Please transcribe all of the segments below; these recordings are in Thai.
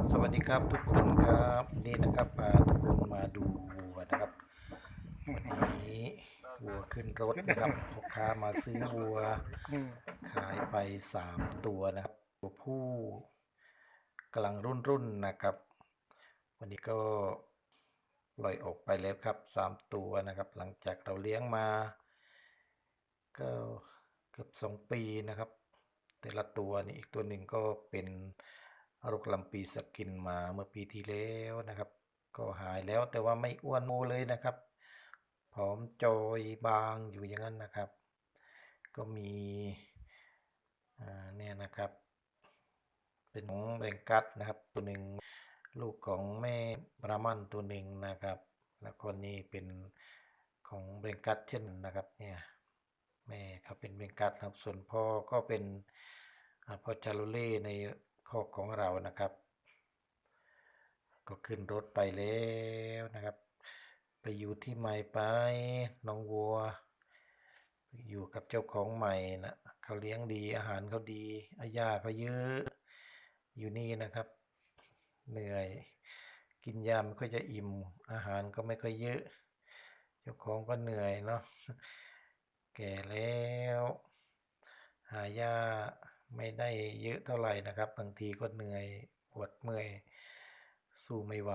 บสวัสดีครับทุกคนครับนี่นะครับพาทุกคนมาดูวัวนะครับวันนี้วัวขึ้นรถนะครับพ่อค้ามาซื้อวัว ขายไปสามตัวนะครับตัวผู้กำลังรุ่นรุ่นนะครับ วันนี้ก็ปล่อยออกไปแล้วครับสามตัวนะครับ หลังจากเราเลี้ยงมาก็เกือบสองปีนะครับ แต่ละตัวนี่อีกตัวหนึ่งก็เป็น โรคลำปีสกินมาเมื่อปีที่แล้วนะครับ ก็หายแล้วแต่ว่าไม่อ้วนโมเลยนะครับผอมจอยบางอยู่อย่างนั้นนะครับ ก็มีอ่าเนี่ยนะครับ เป็นของแบงกัสนะครับตัวหนึ่งลูกของแม่บรามันตัวหนึ่งนะครับ แล้วก็นี่เป็นของแบงกัสเช่นนะครับเนี่ยแม่เขาเป็นเบงกัสครับส่วนพ่อก็เป็นอ่าพ่อจารุเล่ใน คอกของเรานะครับ ก็ขึ้นรถไปแล้วนะครับ ไปอยู่ที่ใหม่ไปน้องวัว อยู่กับเจ้าของใหม่นะเขาเลี้ยงดีอาหารเขาดีอาญาเขาเยอะอยู่นี่นะครับ เหนื่อยกินยาไม่ค่อยจะอิ่มอาหารก็ไม่ค่อยเยอะ เจ้าของก็เหนื่อยเนาะแก่แล้ว หาหญ้า ไม่ได้เยอะเท่าไหร่นะครับ บางทีก็เหนื่อยปวดเมื่อย สู้ไม่ไหว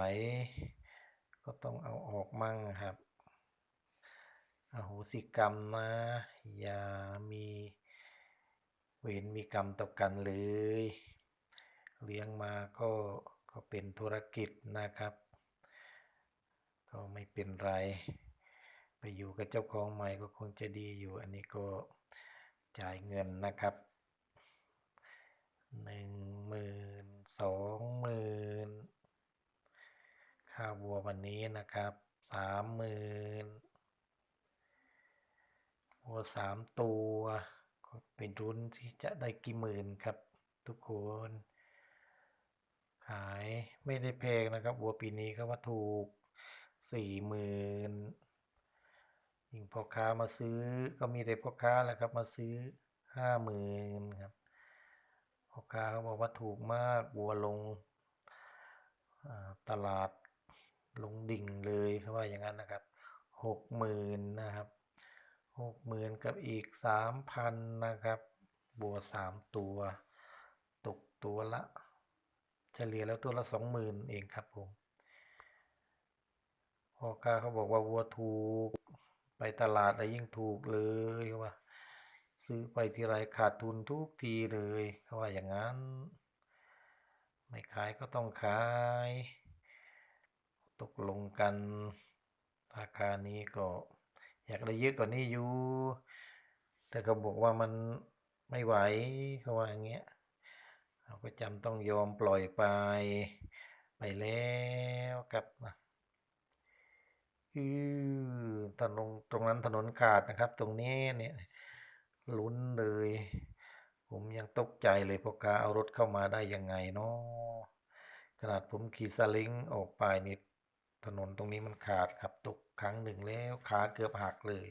ก็ต้องเอาออกมั่งครับอโหสิกรรมนะ อย่ามีเวรมีกรรมต่อกันเลย เลี้ยงมาก็ก็เป็นธุรกิจนะครับ ก็ไม่เป็นไร ไปอยู่กับเจ้าของใหม่ก็คงจะดีอยู่ อันนี้ก็จ่ายเงินนะครับ หนึ่งหมื่นสองหมื่นค่าวัววันนี้นะครับสามหมื่นวัวสามตัวก็เป็นรุ้นที่จะได้กี่หมื่นครับทุกคน ขายไม่ได้แพงนะครับวัวปีนี้เขาว่าถูกสี่หมื่นยิ่งพ่อค้ามาซื้อก็มีแต่พ่อค้าแหละครับมาซื้อห้าหมื่นครับ พ่อค้าเขาบอกว่าถูกมากวัวลงตลาดลงดิ่งเลยเขาว่าอย่างนั้นนะครับหกหมื่นนะครับหกหมื่นกับอีกสามพันนะครับบัวสามตัว ตกตัวละ เฉลี่ยแล้วตัวละสองหมื่นเองครับผมพ่อค้าเขาบอกว่าวัวถูกไปตลาดอะไรยิ่งถูกเลยเขาว่า ซื้อไปทีไรขาดทุนทุกทีเลยเขาว่าอย่างนั้น ไม่ขายก็ต้องขาย ตกลงกัน ราคานี้ก็ อยากได้เยอะกว่านี้อยู่ แต่ก็บอกว่ามันไม่ไหวเขาว่าอย่างเงี้ยเราก็จำต้องยอมปล่อยไป ไปแล้วครับนะอือถนนตรงนั้นถนนขาดนะครับ ตรงนี้เนี่ย ลุ้นเลย ผมยังตกใจเลยพอค้าเอารถเข้ามาได้ยังไงเนาะขนาดผมขี่ซาล้งออกไปนี่ถนนตรงนี้มันขาดครับตกครั้งหนึ่งแล้วขาเกือบหักเลย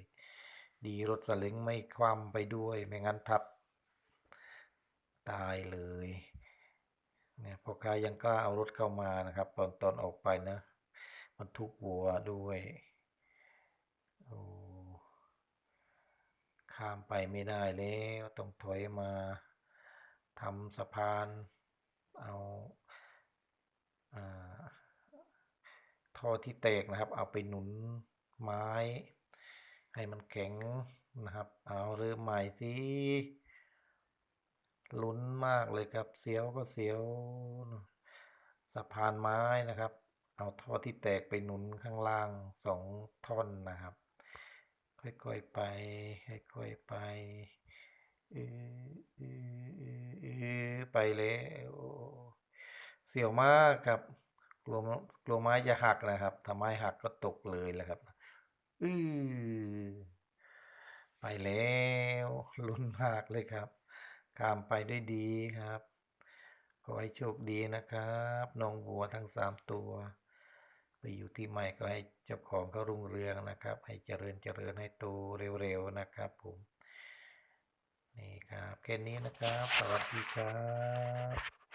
ดีรถซาล้งไม่คว่ำไปด้วยไม่งั้นทับ ตายเลยเนี่ยพ่อค้ายังกล้าเอารถเข้ามานะครับ ตอนตอนออกไปนะ มันทุกวัวด้วยโอ้ ข้ามไปไม่ได้แล้วต้องถอยมาทำสะพานเอาอาท่อที่แตกนะครับ เอาไปหนุนไม้ ให้มันแข็งนะครับ เอาเริ่มใหม่สิลุ้นมากเลยครับเสียวก็เสียวสะพานไม้นะครับ เอาท่อที่แตกไปหนุนข้างล่างสองท่อนนะครับ ค่อยๆไป ค่อยๆไปเออเออเออไปแล้วเสียวมากครับกลัวกลัวไม้จะหักนะครับถ้าไม้หักก็ตกเลยแหละครับอือไปแล้วลุ้นมากเลยครับข้ามไปด้วยดีครับ ขอให้โชคดีนะครับน้องวัวทั้งสามตัว อยู่ที่ใหม่ก็ให้เจ้าของเขารุ่งเรืองนะครับ ให้เจริญเจริญให้โตเร็วๆนะครับผมนี่ครับแค่นี้นะครับ สวัสดีครับ